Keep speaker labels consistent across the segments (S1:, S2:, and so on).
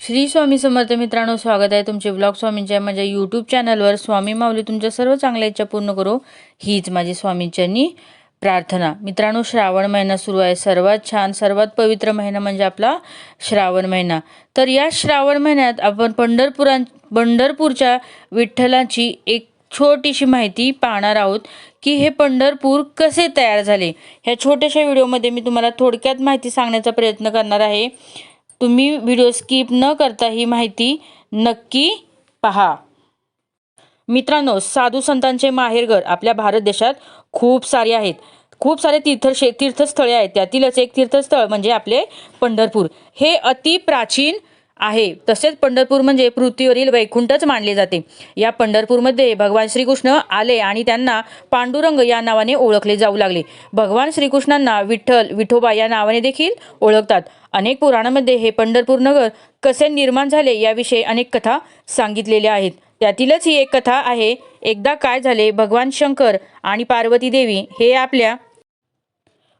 S1: श्री स्वामी समर्थ मित्रांनो स्वागत आहे तुमचे ब्लॉग स्वामींच्या माझ्या यूट्यूब चॅनलवर स्वामी माऊली तुमच्या सर्व चांगल्या इच्छा पूर्ण करो. हीच माझी स्वामींच्यांनी प्रार्थना. मित्रांनो श्रावण महिना सुरू आहे. सर्वात छान सर्वात पवित्र महिना म्हणजे आपला श्रावण महिना. तर या श्रावण महिन्यात आपण पंढरपुरां पंढरपूरच्या विठ्ठलाची एक छोटीशी माहिती पाहणार आहोत की हे पंढरपूर कसे तयार झाले. ह्या छोट्याशा व्हिडिओमध्ये मी तुम्हाला थोडक्यात माहिती सांगण्याचा प्रयत्न करणार आहे. तुम्ही व्हिडिओ स्किप न करता ही माहिती नक्की पहा. मित्रांनो साधू संतांचे माहेरघर आपल्या भारत देशात खूप सारे आहेत. खूप सारे तीर्थशे तीर्थस्थळे आहेत. त्यातीलच एक तीर्थस्थळ म्हणजे आपले पंढरपूर. हे अति प्राचीन आहे. तसेच पंढरपूर म्हणजे पृथ्वीवरील वैकुंठच मानले जाते. या पंढरपूरमध्ये भगवान श्रीकृष्ण आले आणि त्यांना पांडुरंग या नावाने ओळखले जाऊ लागले. भगवान श्रीकृष्णांना विठ्ठल विठोबा या नावाने देखील ओळखतात. अनेक पुराणामध्ये हे पंढरपूर नगर कसे निर्माण झाले याविषयी अनेक कथा सांगितलेल्या आहेत. त्यातीलच ही एक कथा आहे एकदा काय झाले भगवान शंकर आणि पार्वती देवी हे आपल्या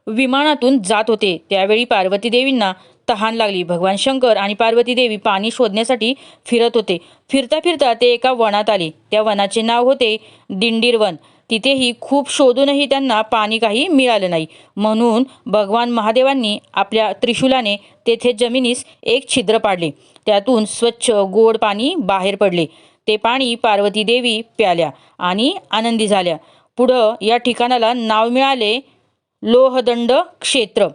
S1: विमानातून जात होते. त्यावेळी पार्वती देवींना तहान लागली. भगवान शंकर आणि पार्वती देवी पाणी शोधण्यासाठी फिरत होते. फिरता फिरता ते एका वनात आले. त्या वनाचे नाव होते दिंडीर वन तिथेही खूप शोधूनही त्यांना पाणी काही मिळालं नाही. म्हणून भगवान महादेवांनी आपल्या त्रिशूलाने तेथे जमिनीस एक छिद्र पाडले. त्यातून स्वच्छ गोड पाणी बाहेर पडले. ते पाणी पार्वती देवी प्याल्या आणि आनंदी झाल्या. पुढं या ठिकाणाला नाव मिळाले लोहदंड क्षेत्र.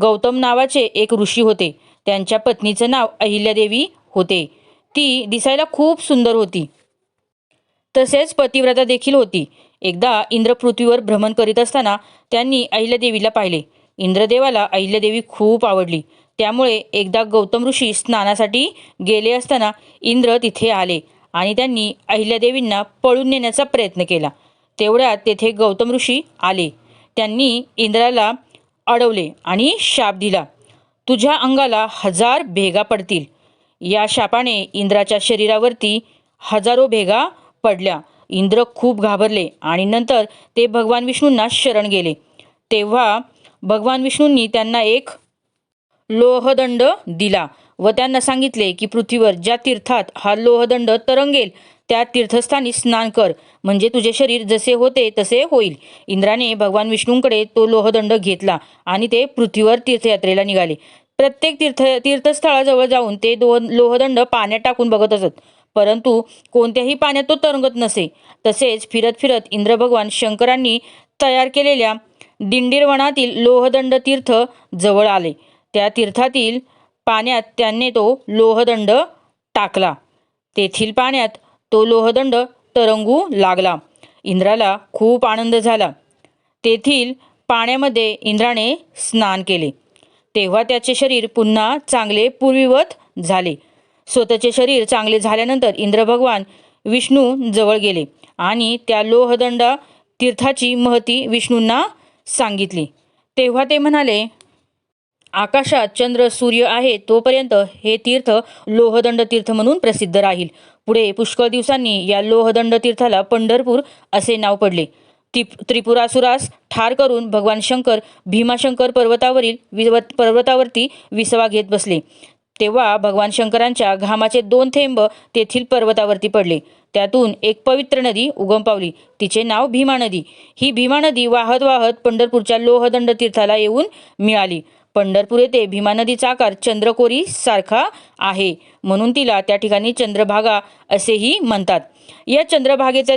S1: गौतम नावाचे एक ऋषी होते. त्यांच्या पत्नीचं नाव अहिल्यादेवी होते. ती दिसायला खूप सुंदर होती. तसेच पतिव्रता देखील होती. एकदा इंद्र पृथ्वीवर भ्रमण करीत असताना त्यांनी अहिल्यादेवीला पाहिले. इंद्रदेवाला अहिल्यादेवी खूप आवडली. त्यामुळे एकदा गौतम ऋषी स्नानासाठी गेले असताना इंद्र तिथे आले आणि त्यांनी अहिल्यादेवींना पळून नेण्याचा प्रयत्न केला. तेवढ्यात तेथे गौतम ऋषी आले. त्यांनी इंद्राला अडवले आणि शाप दिला. तुझ्या अंगाला हजार भेगा पडतील. या शापाने इंद्राच्या शरीरावरती हजारो भेगा पडल्या. इंद्र खूप घाबरले आणि नंतर ते भगवान विष्णूंना शरण गेले. तेव्हा भगवान विष्णूंनी त्यांना एक लोहदंड दिला व त्यांना सांगितले की पृथ्वीवर ज्या तीर्थात हा लोहदंड तरंगेल त्या तीर्थस्थानी स्नान कर म्हणजे तुझे शरीर जसे होते तसे होईल. इंद्राने भगवान विष्णूंकडे तो लोहदंड घेतला आणि ते पृथ्वीवर तीर्थयात्रेला निघाले. प्रत्येक तीर्थ तीर्थस्थळाजवळ जाऊन ते दोन लोहदंड पाण्यात टाकून बघत असत. परंतु कोणत्याही पाण्यात तो तरंगत नसे. तसेच फिरत फिरत इंद्रभगवान शंकरांनी तयार केलेल्या दिंडीरवनातील लोहदंड तीर्थ जवळ आले. त्या तीर्थातील पाण्यात त्यांनी तो लोहदंड टाकला. तेथील पाण्यात तो लोहदंड तरंगू लागला. इंद्राला खूप आनंद झाला. तेथील पाण्यामध्ये इंद्राने स्नान केले. तेव्हा त्याचे शरीर पुन्हा चांगले पूर्वीवत झाले. स्वतःचे शरीर चांगले झाल्यानंतर इंद्र भगवान विष्णू जवळ गेले आणि त्या लोहदंड तीर्थाची महती विष्णूंना सांगितली. तेव्हा ते म्हणाले आकाशात चंद्र सूर्य आहे तोपर्यंत हे तीर्थ लोहदंड तीर्थ म्हणून प्रसिद्ध राहील. पुढे पुष्कळ दिवसांनी या लोहदंड तीर्थाला पंढरपूर असे नाव पडले. ति त्रिपुरासुरास ठार करून भगवान शंकर भीमाशंकर पर्वतावरील विव पर्वतावरती विसवा घेत बसले. तेव्हा भगवान शंकरांच्या घामाचे दोन थेंब तेथील पर्वतावरती पडले. त्यातून एक पवित्र नदी उगम पावली. तिचे नाव भीमा नदी. ही भीमा नदी वाहत वाहत पंढरपूरच्या लोहदंड तीर्थाला येऊन मिळाली. पंढरपूर येथे भीमा नदीचा आकार चंद्रकोरी सारखा आहे. म्हणून तिला त्या ठिकाणी चंद्रभागा असेही म्हणतात. या चंद्रभागेच्या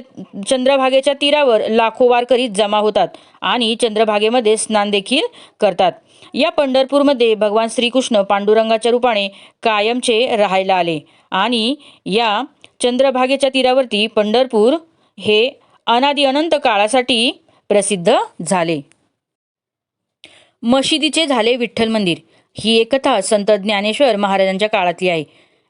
S1: चंद्रभागेच्या तीरावर लाखो वारकरी जमा होतात आणि चंद्रभागेमध्ये स्नान देखील करतात. या पंढरपूरमध्ये भगवान श्रीकृष्ण पांडुरंगाच्या रूपाने कायमचे राहायला आले आणि या चंद्रभागेच्या तीरावरती पंढरपूर हे अनादी अनंत काळासाठी प्रसिद्ध झाले. मशिदीचे झाले विठ्ठल मंदिर. ही एक कथा संत ज्ञानेश्वर महाराजांच्या काळातली आहे.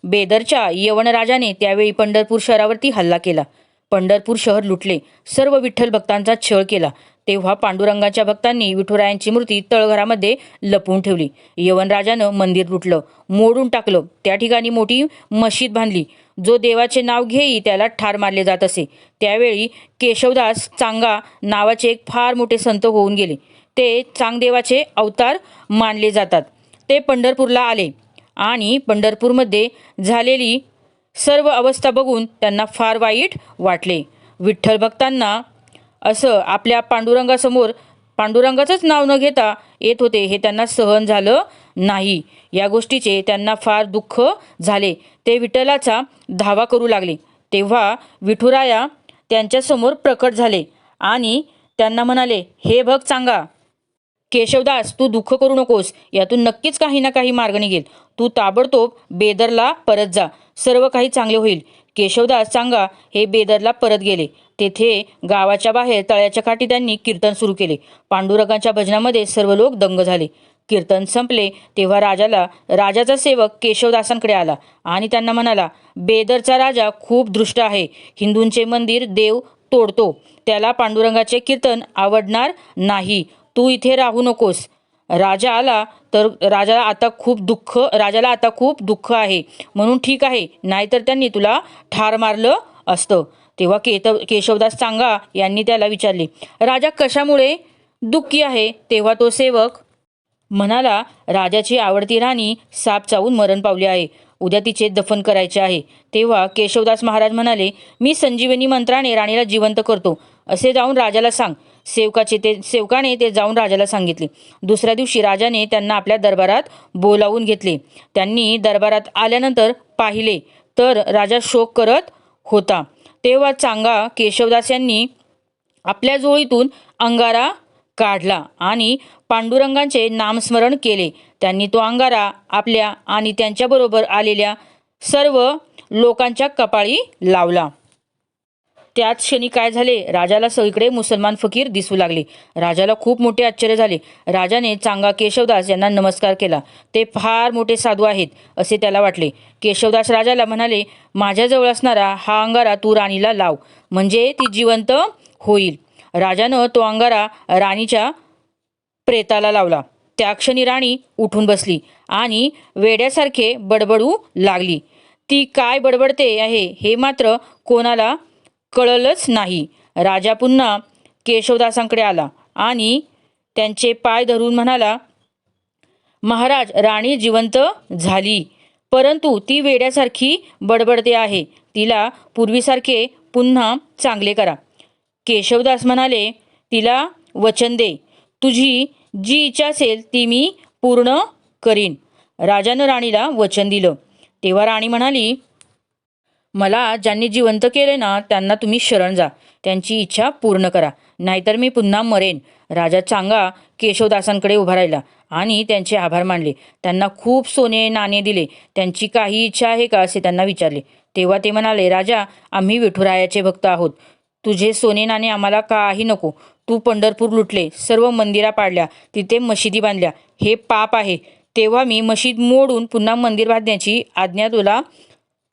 S1: बेदरच्या यवनराजाने त्यावेळी पंढरपूर शहरावरती हल्ला केला. पंढरपूर शहर लुटले. सर्व विठ्ठल भक्तांचा छळ केला. तेव्हा पांडुरंगाच्या भक्तांनी विठुरायांची मूर्ती तळघरामध्ये लपवून ठेवली. यवनराजानं मंदिर लुटलं. मोडून टाकलं. त्या ठिकाणी मोठी मशीद बांधली. जो देवाचे नाव घेई त्याला ठार मारले जात असे. त्यावेळी केशवदास चांगा नावाचे एक फार मोठे संत होऊन गेले. ते चांगदेवाचे अवतार मानले जातात. ते पंढरपूरला आले आणि पंढरपूरमध्ये झालेली सर्व अवस्था बघून त्यांना फार वाईट वाटले. विठ्ठल भक्तांना असं आपल्या पांडुरंगासमोर पांडुरंगाचंच नाव न घेता येत होते हे त्यांना सहन झालं नाही. या गोष्टीचे त्यांना फार दुःख झाले. ते विठ्ठलाचा धावा करू लागले. तेव्हा विठुराया त्यांच्यासमोर प्रकट झाले आणि त्यांना म्हणाले हे भग सांगा केशवदास तू दुःख करू नकोस. यातून नक्कीच काही ना काही मार्ग निघेल. तू ताबडतोब बेदरला परत जा. सर्व काही चांगले होईल. केशवदास सांगा हे बेदरला परत गेले. तेथे गावाच्या बाहेर तळ्याच्या काठी त्यांनी कीर्तन सुरू केले. पांडुरंगाच्या भजनामध्ये सर्व लोक दंग झाले. कीर्तन संपले तेव्हा राजाला राजाचा सेवक केशवदासांकडे आला आणि त्यांना म्हणाला बेदरचा राजा खूप दृष्ट आहे. हिंदूंचे मंदिर देव तोडतो. त्याला पांडुरंगाचे कीर्तन आवडणार नाही. तू इथे राहू नकोस. राजा आला तर राजाला आता खूप दुःख राजाला आता खूप दुःख आहे. म्हणून ठीक आहे नाहीतर त्यांनी तुला ठार मारलं असतं. तेव्हा केत केशवदास सांगा यांनी त्याला विचारले राजा कशामुळे दुःखी आहे? तेव्हा तो सेवक म्हणाला राजाची आवडती राणी साप चावून मरण पावली आहे. उद्या तिचे दफन करायचे आहे. तेव्हा केशवदास महाराज म्हणाले मी संजीवनी मंत्राने राणीला जिवंत करतो. असे जाऊन राजाला सांग. सेवकाचे ते सेवकाने ते जाऊन राजाला सांगितले. दुसऱ्या दिवशी राजाने त्यांना आपल्या दरबारात बोलावून घेतले. त्यांनी दरबारात आल्यानंतर पाहिले तर राजा शोक करत होता. तेव्हा चांगा केशवदास यांनी आपल्या जोळीतून अंगारा काढला आणि पांडुरंगांचे नामस्मरण केले. त्यांनी तो अंगारा आपल्या आणि त्यांच्याबरोबर आलेल्या सर्व लोकांच्या कपाळी लावला. त्याच क्षणी काय झाले? राजाला सगळीकडे मुसलमान फकीर दिसू लागले. राजाला खूप मोठे आश्चर्य झाले. राजाने चांगा केशवदास यांना नमस्कार केला. ते फार मोठे साधू आहेत असे त्याला वाटले. केशवदास राजाला म्हणाले माझ्याजवळ असणारा हा अंगारा तू राणीला लाव. म्हणजे ती जिवंत होईल. राजानं तो अंगारा राणीच्या प्रेताला लावला. त्या क्षणी राणी उठून बसली आणि वेड्यासारखे बडबडू लागली. ती काय बडबडते आहे हे मात्र कोणाला कळलंच नाही. राजा पुन्हा केशवदासांकडे आला आणि त्यांचे पाय धरून म्हणाला महाराज राणी जिवंत झाली. परंतु ती वेड्यासारखी बडबडते आहे. तिला पूर्वीसारखे पुन्हा चांगले करा. केशवदास म्हणाले तिला वचन दे. तुझी जी इच्छा असेल ती मी पूर्ण करीन. राजानं राणीला वचन दिलं. तेव्हा राणी म्हणाली मला ज्यांनी जिवंत केले ना त्यांना तुम्ही शरण जा. त्यांची इच्छा पूर्ण करा. नाहीतर मी पुन्हा मरेन. राजा चांगा केशवदासांकडे उभा राहिला आणि त्यांचे आभार मानले. त्यांना खूप सोने नाणे दिले. त्यांची काही इच्छा आहे का असे त्यांना विचारले. तेव्हा ते म्हणाले राजा आम्ही विठुरायाचे भक्त आहोत. तुझे सोने नाणे आम्हाला काही नको. तू पंढरपूर लुटले सर्व मंदिरा पाडल्या तिथे मशिदी बांधल्या. हे पाप आहे. तेव्हा मी मशीद मोडून पुन्हा मंदिर बांधण्याची आज्ञा तुला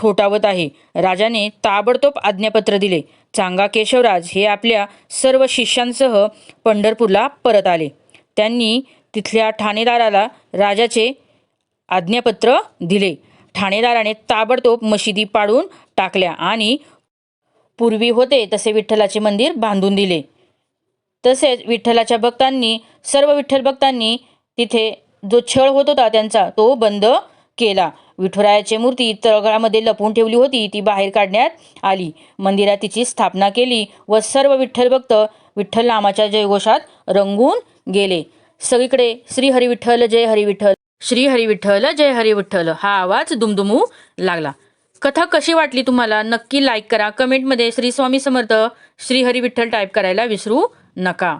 S1: ठोठावत आहे. राजाने ताबडतोब आज्ञापत्र दिले. चांगा केशवराज हे आपल्या सर्व शिष्यांसह पंढरपूरला परत आले. त्यांनी तिथल्या ठाणेदाराला राजाचे आज्ञापत्र दिले. ठाणेदाराने ताबडतोब मशिदी पाडून टाकल्या आणि पूर्वी होते तसे विठ्ठलाचे मंदिर बांधून दिले. तसेच विठ्ठलाच्या भक्तांनी सर्व विठ्ठल भक्तांनी तिथे जो छळ होत होता त्यांचा तो बंद केला. विठुरायाची मूर्ती तळगळामध्ये लपवून ठेवली होती ती बाहेर काढण्यात आली. मंदिरात तिची स्थापना केली व सर्व विठ्ठल भक्त विठ्ठल नामाच्या जयघोषात रंगून गेले. सगळीकडे श्री हरी विठ्ठल जय हरी विठ्ठल श्री हरी विठ्ठल जय हरी विठ्ठल हा आवाज दुमदुमू लागला. कथा कशी वाटली तुम्हाला? नक्की लाईक करा. कमेंटमध्ये श्री स्वामी समर्थ श्री हरी विठ्ठल टाईप करायला विसरू नका.